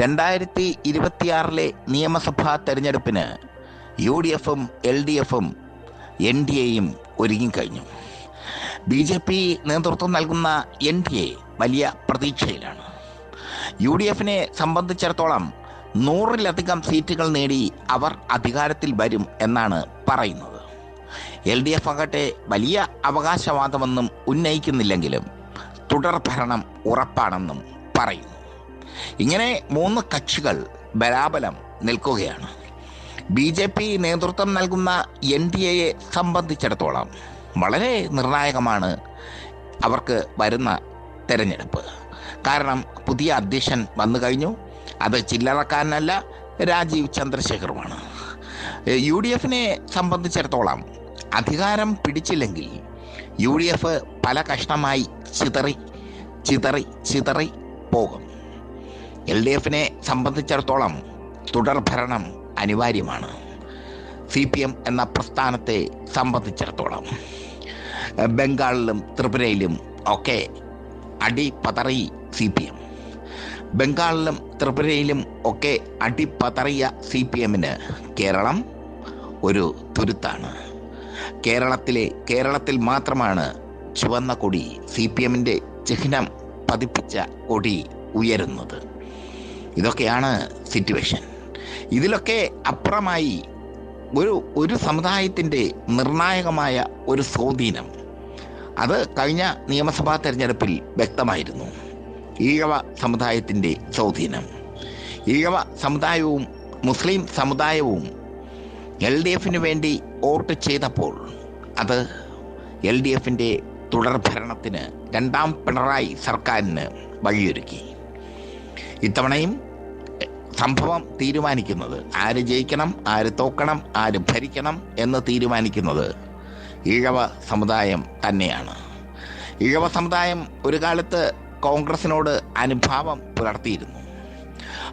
രണ്ടായിരത്തി ഇരുപത്തിയാറിലെ നിയമസഭാ തെരഞ്ഞെടുപ്പിന് യു ഡി എഫും എൽ ഡി എഫും എൻ ഡി എയും ഒരുങ്ങിക്കഴിഞ്ഞു ബി ജെ പി നേതൃത്വം നൽകുന്ന എൻ ഡി എ വലിയ പ്രതീക്ഷയിലാണ്. യു ഡി എഫിനെ സംബന്ധിച്ചിടത്തോളം നൂറിലധികം സീറ്റുകൾ നേടി അവർ അധികാരത്തിൽ വരും എന്നാണ് പറയുന്നത്. എൽ ഡി എഫ് ആകട്ടെ വലിയ അവകാശവാദമൊന്നും ഉന്നയിക്കുന്നില്ലെങ്കിലും തുടർ ഭരണം ഉറപ്പാണെന്നും പറയുന്നു. ഇങ്ങനെ മൂന്ന് കക്ഷികൾ ബലാബലം നിൽക്കുകയാണ്. ബി ജെ പി നേതൃത്വം നൽകുന്ന എൻ ഡി എയെ സംബന്ധിച്ചിടത്തോളം വളരെ നിർണായകമാണ് അവർക്ക് വരുന്ന തെരഞ്ഞെടുപ്പ്. കാരണം പുതിയ അധ്യക്ഷൻ വന്നു കഴിഞ്ഞു. അത് ചില്ലറക്കാരനല്ല രാജീവ് ചന്ദ്രശേഖറുമാണ്. യു ഡി എഫിനെ സംബന്ധിച്ചിടത്തോളം അധികാരം പിടിച്ചില്ലെങ്കിൽ യു ഡി എഫ് പല കഷ്ണമായി ചിതറി ചിതറി ചിതറി പോകും. എൽ ഡി എഫിനെ സംബന്ധിച്ചിടത്തോളം തുടർ ഭരണം അനിവാര്യമാണ്. സി പി എം എന്ന പ്രസ്ഥാനത്തെ സംബന്ധിച്ചിടത്തോളം. ബംഗാളിലും ത്രിപുരയിലും ഒക്കെ അടി പതറി സി പി എം. ബംഗാളിലും ത്രിപുരയിലും ഒക്കെ അടിപതറിയ സി പി എമ്മിന് കേരളം ഒരു തുരുത്താണ്. കേരളത്തിലെ കേരളത്തിൽ മാത്രമാണ് ചുവന്ന കൊടി സി പി എമ്മിന്റെ ചിഹ്നം പതിപ്പിച്ച കൊടി ഉയരുന്നത്. ഇതൊക്കെയാണ് സിറ്റുവേഷൻ ഇതിലൊക്കെ അപ്പുറമായി ഒരു ഒരു സമുദായത്തിന്റെ നിർണായകമായ ഒരു സ്വാധീനം. അത് കഴിഞ്ഞ നിയമസഭാ തെരഞ്ഞെടുപ്പിൽ വ്യക്തമായിരുന്നു. ഈഴവ സമുദായത്തിന്റെ സ്വാധീനം. ഈഴവ സമുദായവും മുസ്ലിം സമുദായവും എൽ ഡി എഫിന് വേണ്ടി വോട്ട് ചെയ്തപ്പോൾ അത് എൽ ഡി എഫിന്റെ തുടർഭരണത്തിന് രണ്ടാം പിണറായി സർക്കാരിന് വഴിയൊരുക്കി. ഇത്തവണയും സംഭവം തീരുമാനിക്കുന്നത്. ആര് ജയിക്കണം ആര് തോക്കണം ആര് ഭരിക്കണം എന്ന് തീരുമാനിക്കുന്നത് ഈഴവ സമുദായം തന്നെയാണ്. ഈഴവ സമുദായം ഒരു കാലത്ത് കോൺഗ്രസിനോട് അനുഭാവം പുലർത്തിയിരുന്നു.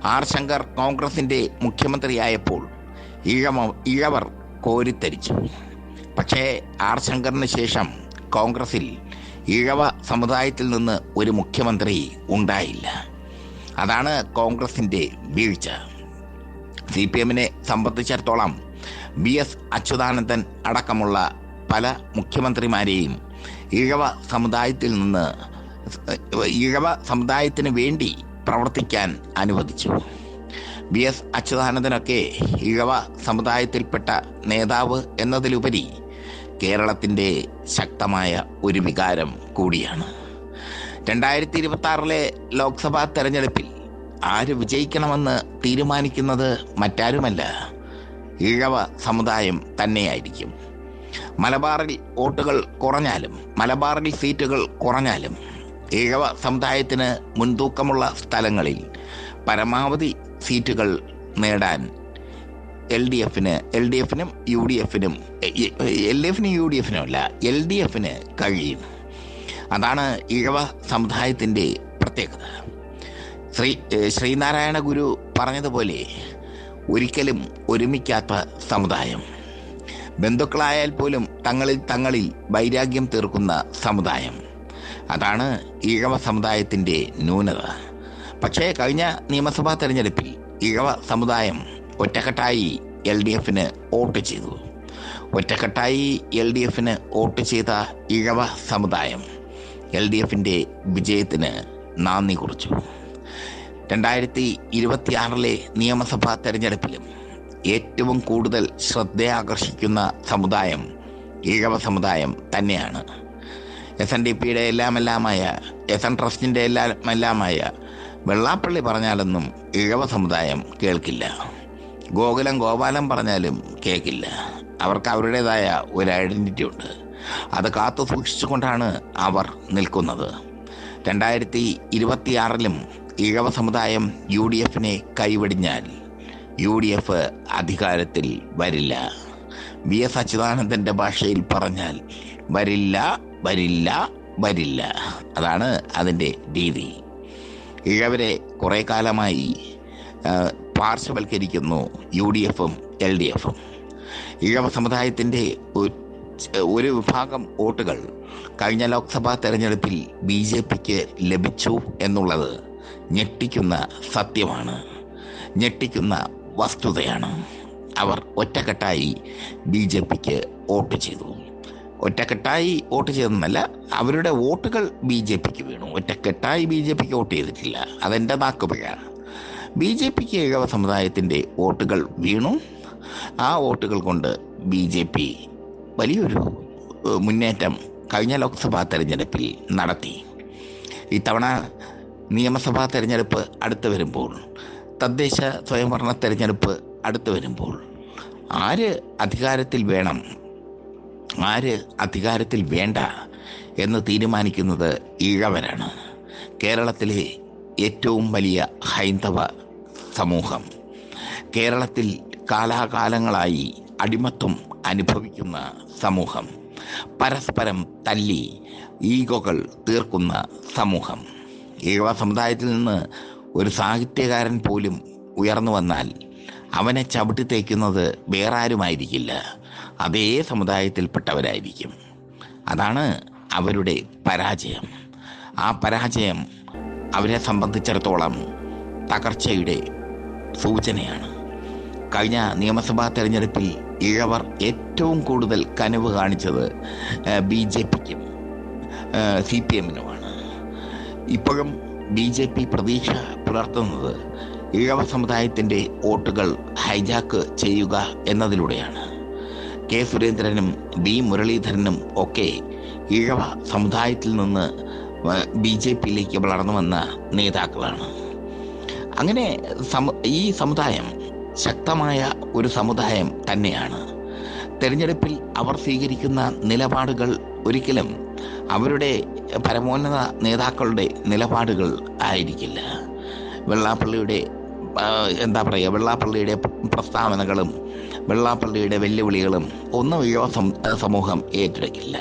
ആർ ശങ്കർ കോൺഗ്രസിന്റെ മുഖ്യമന്ത്രിയായപ്പോൾ ഈഴമ ഈഴവർ കോരിത്തരിച്ചു. പക്ഷേ ആർ ശങ്കറിന് ശേഷം കോൺഗ്രസിൽ ഈഴവ സമുദായത്തിൽ നിന്ന് ഒരു മുഖ്യമന്ത്രി ഉണ്ടായില്ല. അതാണ് കോൺഗ്രസിന്റെ വീഴ്ച. സി പി എമ്മിനെ സംബന്ധിച്ചിടത്തോളം ബി എസ് അച്യുതാനന്ദൻ അടക്കമുള്ള പല മുഖ്യമന്ത്രിമാരെയും ഈഴവ സമുദായത്തിൽ നിന്ന് ഈഴവ സമുദായത്തിന് വേണ്ടി പ്രവർത്തിക്കാൻ അനുവദിച്ചു. ബി എസ് അച്യുതാനന്ദനൊക്കെ ഈഴവ സമുദായത്തിൽപ്പെട്ട നേതാവ് എന്നതിലുപരി കേരളത്തിന്റെ ശക്തമായ ഒരു വികാരം കൂടിയാണ്. രണ്ടായിരത്തി ഇരുപത്തി ആറിലെ ലോക്സഭാ തെരഞ്ഞെടുപ്പിൽ ആര് വിജയിക്കണമെന്ന് തീരുമാനിക്കുന്നത് മറ്റാരുമല്ല. ഈഴവ സമുദായം തന്നെയായിരിക്കും. മലബാറിൽ വോട്ടുകൾ കുറഞ്ഞാലും മലബാറിൽ സീറ്റുകൾ കുറഞ്ഞാലും ഈഴവ സമുദായത്തിന് മുൻതൂക്കമുള്ള സ്ഥലങ്ങളിൽ പരമാവധി സീറ്റുകൾ നേടാൻ എൽ ഡി എഫിന് എൽ ഡി എഫിനും യു ഡി എഫിനും എൽ ഡി എഫിനും യു ഡി എഫിനും അല്ല എൽ ഡി എഫിന് കഴിയും. അതാണ് ഇഴവ സമുദായത്തിന്റെ പ്രത്യേകത. ശ്രീ ശ്രീനാരായണ ഗുരു പറഞ്ഞതുപോലെ ഒരിക്കലും ഒരുമിക്കാത്ത സമുദായം. ബന്ധുക്കളായാൽ പോലും തങ്ങളിൽ തങ്ങളിൽ വൈരാഗ്യം തീർക്കുന്ന സമുദായം. അതാണ് ഈഴവ സമുദായത്തിന്റെ ന്യൂനത. പക്ഷേ കഴിഞ്ഞ നിയമസഭാ തെരഞ്ഞെടുപ്പിൽ ഈഴവ സമുദായം ഒറ്റക്കെട്ടായി എൽ ഡി എഫിന് വോട്ട് ചെയ്തു. ഒറ്റക്കെട്ടായി എൽ ഡി എഫിന് വോട്ട് ചെയ്ത ഈഴവ സമുദായം എൽ ഡി എഫിന്റെ വിജയത്തിന് നന്ദി കുറിച്ചു. രണ്ടായിരത്തി ഇരുപത്തിയാറിലെ നിയമസഭാ തെരഞ്ഞെടുപ്പിലും ഏറ്റവും കൂടുതൽ ശ്രദ്ധയാകർഷിക്കുന്ന സമുദായം ഈഴവ സമുദായം തന്നെയാണ്. എസ് എൻ ഡി പിയുടെ എല്ലാമെല്ലാമായ എസ് എൻ ട്രസ്റ്റിന്റെ എല്ലാം എല്ലാമായ വെള്ളാപ്പള്ളി പറഞ്ഞാലൊന്നും ഈഴവ സമുദായം കേൾക്കില്ല. ഗോകുലം ഗോപാലം പറഞ്ഞാലും കേൾക്കില്ല. അവർക്ക് അവരുടേതായ ഒരു ഐഡന്റിറ്റി ഉണ്ട്. അത് കാത്തു സൂക്ഷിച്ചുകൊണ്ടാണ് അവർ നിൽക്കുന്നത്. രണ്ടായിരത്തി ഇരുപത്തിയാറിലും ഇഴവ സമുദായം യു ഡി എഫിനെ കൈവെടിഞ്ഞാൽ യു ഡി എഫ് അധികാരത്തിൽ വരില്ല. വി എസ് അച്യുതാനന്ദന്റെ ഭാഷയിൽ പറഞ്ഞാൽ വരില്ല വരില്ല വരില്ല. അതാണ് അതിന്റെ രീതി. ഇഴവരെ കുറേ കാലമായി പാർശ്വവൽക്കരിക്കുന്നു യു ഡി എഫും എൽ ഡി എഫും ഇഴവ സമുദായത്തിന്റെ ഒരു- വിഭാഗം വോട്ടുകൾ കഴിഞ്ഞ ലോക്സഭാ തെരഞ്ഞെടുപ്പിൽ ബി ജെ പിക്ക് ലഭിച്ചു എന്നുള്ളത് ഞെട്ടിക്കുന്ന സത്യമാണ്. ഞെട്ടിക്കുന്ന വസ്തുതയാണ്. അവർ ഒറ്റക്കെട്ടായി ബി ജെ പിക്ക് വോട്ട് ചെയ്തു. ഒറ്റക്കെട്ടായി വോട്ട് ചെയ്തെന്നല്ല അവരുടെ വോട്ടുകൾ ബി ജെ പിക്ക് വീണു. ഒറ്റക്കെട്ടായി ബി ജെ പിക്ക് വോട്ട് ചെയ്തിട്ടില്ല. അതെന്റെ നാക്കുപിഴ ബി ജെ പിക്ക് ഇഴവ സമുദായത്തിന്റെ വോട്ടുകൾ വീണു. ആ വോട്ടുകൾ കൊണ്ട് ബി ജെ പി വലിയൊരു മുന്നേറ്റം കഴിഞ്ഞ ലോക്സഭാ തെരഞ്ഞെടുപ്പിൽ നടത്തി. ഇത്തവണ നിയമസഭാ തെരഞ്ഞെടുപ്പ് അടുത്ത് വരുമ്പോൾ തദ്ദേശ സ്വയംഭരണ തെരഞ്ഞെടുപ്പ് അടുത്ത് വരുമ്പോൾ ആര് അധികാരത്തിൽ വേണം ആര് അധികാരത്തിൽ വേണ്ട എന്ന് തീരുമാനിക്കുന്നത് ഈഴവരാണ്. കേരളത്തിലെ ഏറ്റവും വലിയ ഹൈന്ദവ സമൂഹം. കേരളത്തിൽ കാലാകാലങ്ങളായി അടിമത്വം അനുഭവിക്കുന്ന സമൂഹം. പരസ്പരം തല്ലി ഈഗോകൾ തീർക്കുന്ന സമൂഹം. ഈഗവ സമുദായത്തിൽ നിന്ന് ഒരു സാഹിത്യകാരൻ പോലും ഉയർന്നു വന്നാൽ അവനെ ചവിട്ടി തേക്കുന്നത് വേറെ ആരുമായിരിക്കില്ല അതേ സമുദായത്തിൽപ്പെട്ടവരായിരിക്കും. അതാണ് അവരുടെ പരാജയം. ആ പരാജയം അവരെ സംബന്ധിച്ചിടത്തോളം തകർച്ചയുടെ സൂചനയാണ്. കഴിഞ്ഞ നിയമസഭാ തെരഞ്ഞെടുപ്പിൽ ഇഴവർ ഏറ്റവും കൂടുതൽ കനവ് കാണിച്ചത് ബി ജെ പിക്കും സി പി എമ്മിനുമാണ്. ഇപ്പോഴും ബി ജെ പി പ്രതീക്ഷ പുലർത്തുന്നത് ഇഴവ സമുദായത്തിന്റെ വോട്ടുകൾ ഹൈജാക്ക് ചെയ്യുക എന്നതിലൂടെയാണ്. കെ സുരേന്ദ്രനും ബി മുരളീധരനും ഒക്കെ ഇഴവ സമുദായത്തിൽ നിന്ന് ബി ജെ പിയിലേക്ക് വളർന്നു വന്ന നേതാക്കളാണ്. അങ്ങനെ ഈ സമുദായം ശക്തമായ ഒരു സമുദായം തന്നെയാണ്. തെരഞ്ഞെടുപ്പിൽ അവർ സ്വീകരിക്കുന്ന നിലപാടുകൾ ഒരിക്കലും അവരുടെ പരമോന്നത നേതാക്കളുടെ നിലപാടുകൾ ആയിരിക്കില്ല. വെള്ളാപ്പള്ളിയുടെ എന്താ പറയുക വെള്ളാപ്പള്ളിയുടെ പ്രസ്താവനകളും വെള്ളാപ്പള്ളിയുടെ വെല്ലുവിളികളും ഒന്നും യുവ സമൂഹം ഏറ്റെടുക്കില്ല.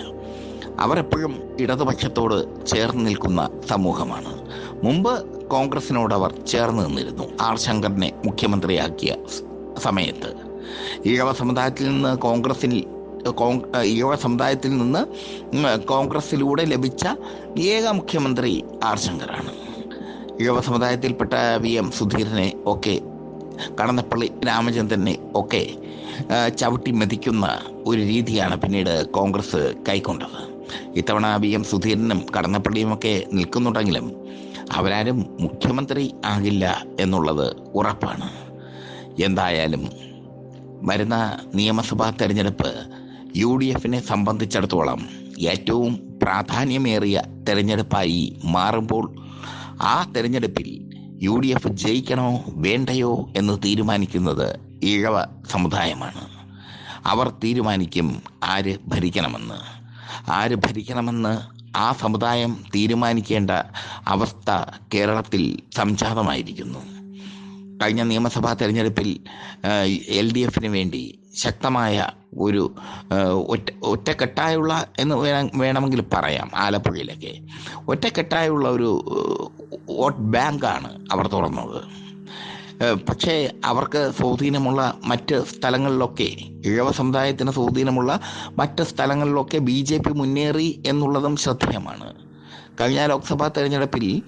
അവരെപ്പോഴും ഇടതുപക്ഷത്തോട് ചേർന്ന് നിൽക്കുന്ന സമൂഹമാണ്. മുമ്പ് കോൺഗ്രസിനോട് അവർ ചേർന്ന് നിന്നിരുന്നു. ആർ ശങ്കറിനെ മുഖ്യമന്ത്രിയാക്കിയ സമയത്ത്. ഈഴവ സമുദായത്തിൽ നിന്ന് കോൺഗ്രസിൽ കോൺ- ഈഴവ സമുദായത്തിൽ നിന്ന് കോൺഗ്രസിലൂടെ ലഭിച്ച ഏക മുഖ്യമന്ത്രി ആർ ശങ്കറാണ്. ഈഴവ സമുദായത്തിൽപ്പെട്ട വി എം സുധീരനെ ഒക്കെ കടന്നപ്പള്ളി രാമചന്ദ്രനെ ഒക്കെ ചവിട്ടി മെതിക്കുന്ന ഒരു രീതിയാണ് പിന്നീട് കോൺഗ്രസ് കൈക്കൊണ്ടത്. ഇത്തവണ വി എം സുധീരനും കടന്നപ്പള്ളിയുമൊക്കെ നിൽക്കുന്നുണ്ടെങ്കിലും അവരാരും മുഖ്യമന്ത്രി ആകില്ല എന്നുള്ളത് ഉറപ്പാണ്. എന്തായാലും വരുന്ന നിയമസഭാ തെരഞ്ഞെടുപ്പ് യു ഡി എഫിനെ സംബന്ധിച്ചിടത്തോളം ഏറ്റവും പ്രാധാന്യമേറിയ തെരഞ്ഞെടുപ്പായി മാറുമ്പോൾ ആ തെരഞ്ഞെടുപ്പിൽ യു ഡി എഫ് ജയിക്കണോ വേണ്ടയോ എന്ന് തീരുമാനിക്കുന്നത് ഇഴവ സമുദായമാണ്. അവർ തീരുമാനിക്കും ആര് ഭരിക്കണമെന്ന്. ആര് ഭരിക്കണമെന്ന് ആ സമുദായം തീരുമാനിക്കേണ്ട അവസ്ഥ കേരളത്തിൽ സംജാതമായിരിക്കുന്നു. കഴിഞ്ഞ നിയമസഭാ തെരഞ്ഞെടുപ്പിൽ എൽ ഡി എഫിന് വേണ്ടി ശക്തമായ ഒരു ഒറ്റ ഒറ്റക്കെട്ടായുള്ള എന്ന് വേണം വേണമെങ്കിൽ പറയാം ആലപ്പുഴയിലൊക്കെ. ഒറ്റക്കെട്ടായുള്ള ഒരു വോട്ട് ബാങ്കാണ് അവർ തുറന്നത്. പക്ഷേ അവർക്ക് സ്വാധീനമുള്ള മറ്റ് സ്ഥലങ്ങളിലൊക്കെ ഇഴവ സമുദായത്തിന് സ്വാധീനമുള്ള മറ്റ് സ്ഥലങ്ങളിലൊക്കെ ബി ജെ പി മുന്നേറി എന്നുള്ളതും ശ്രദ്ധേയമാണ്. കഴിഞ്ഞ ലോക്സഭാ തെരഞ്ഞെടുപ്പിൽ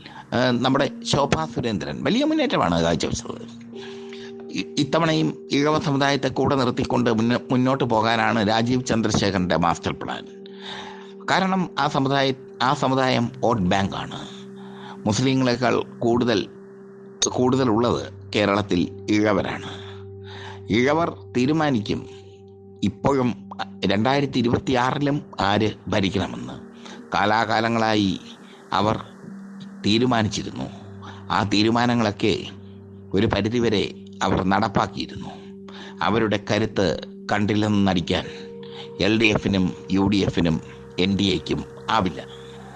നമ്മുടെ ശോഭാ സുരേന്ദ്രൻ വലിയ മുന്നേറ്റമാണ് കാഴ്ചവെച്ചത്. ഇത്തവണയും ഇഴവ സമുദായത്തെ കൂടെ നിർത്തിക്കൊണ്ട് മുന്നോ- മുന്നോട്ട് പോകാനാണ് രാജീവ് ചന്ദ്രശേഖരന്റെ മാസ്റ്റർ പ്ലാൻ. കാരണം ആ സമുദായ ആ സമുദായം വോട്ട് ബാങ്കാണ്. മുസ്ലിങ്ങളെക്കാൾ കൂടുതൽ കൂടുതലുള്ളത് കേരളത്തിൽ ഇഴവരാണ്. ഇഴവർ തീരുമാനിക്കും ഇപ്പോഴും രണ്ടായിരത്തി ഇരുപത്തി ആറിലും ആര് ഭരിക്കണമെന്ന്. കാലാകാലങ്ങളായി അവർ തീരുമാനിച്ചിരുന്നു. ആ തീരുമാനങ്ങളൊക്കെ ഒരു പരിധിവരെ അവർ നടപ്പാക്കിയിരുന്നു. അവരുടെ കരുത്ത് കണ്ടില്ലെന്ന് നടിക്കാൻ എൽ ഡി എഫിനും യു ഡി എഫിനും എൻ ഡി എക്കും ആവില്ല.